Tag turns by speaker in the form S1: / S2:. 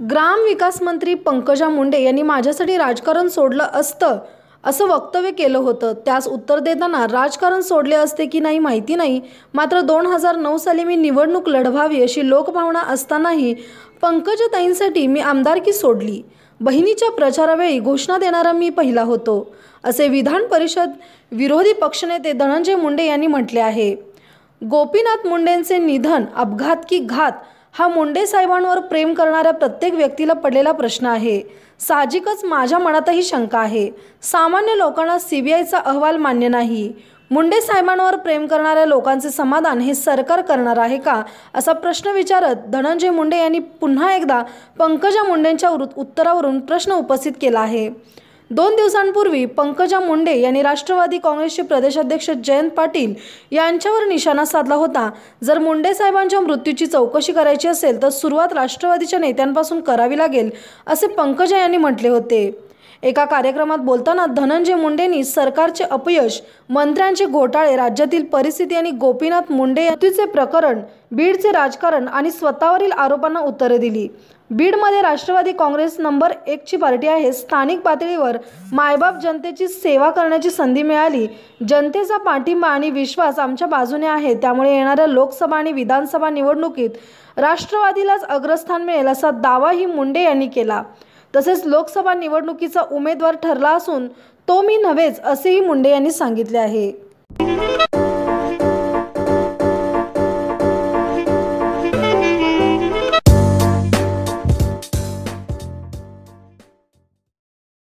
S1: ग्राम विकास मंत्री पंकजा मुंडे यांनी माझ्यासाठी राजकारण सोडलं असतं असं वक्तव्य केलं होतं. त्यास उत्तर देताना राजकारण सोडले असते की नाही माहिती नाही. मात्र दोन हजार नऊ साली मी निवडणूक लढवावी अशी लोकभावना असतानाही पंकजाताईंसाठी मी आमदारकी सोडली. बहिणीच्या प्रचारावेळी घोषणा देणारा मी पहिला होतो असे विधान परिषद विरोधी पक्षनेते धनंजय मुंडे यांनी म्हटले आहे. गोपीनाथ मुंडेंचे निधन अपघात की घात हा मुंडे साहेबांवर प्रेम करणाऱ्या प्रत्येक व्यक्तीला पडलेला प्रश्न आहे. साहजिकच माझ्या मनातही शंका आहे. सामान्य लोकांना सी बी आयचा अहवाल मान्य नाही. मुंडे साहेबांवर प्रेम करणाऱ्या लोकांचे समाधान हे सरकार करणार आहे का? असा प्रश्न विचारत धनंजय मुंडे यांनी पुन्हा एकदा पंकजा मुंडेंच्या उत्तरावरून प्रश्न उपस्थित केला आहे. दोन दिवसांपूर्वी पंकजा मुंडे यांनी राष्ट्रवादी काँग्रेसचे प्रदेशाध्यक्ष जयंत पाटील यांच्यावर निशाणा साधला होता. जर मुंडे साहेबांच्या मृत्यूची चौकशी करायची असेल तर सुरुवात राष्ट्रवादीच्या नेत्यांपासून करावी लागेल असे पंकजा यांनी म्हटले होते. एका कार्यक्रमात बोलताना धनंजय मुंडेंनी सरकारचे अपयश मंत्र्यांचे घोटाळे राज्यातील परिस्थिती आणि गोपीनाथ मुंडे मृत्यूचे प्रकरण बीडचे राजकारण आणि स्वतःवरील आरोपांना उत्तरे दिली. बीडमध्ये राष्ट्रवादी काँग्रेस नंबर एकची पार्टी आहे. स्थानिक पातळीवर मायबाप जनतेची सेवा करण्याची संधी मिळाली. जनतेचा पाठिंबा आणि विश्वास आमच्या बाजूने आहे. त्यामुळे येणाऱ्या लोकसभा आणि विधानसभा निवडणुकीत राष्ट्रवादीलाच अग्रस्थान मिळेल असा दावाही मुंडे यांनी केला. तसेच लोकसभा निवडणुकीचा उमेदवार ठरला असून तो मी नव्हेच असेही मुंडे यांनी सांगितले आहे.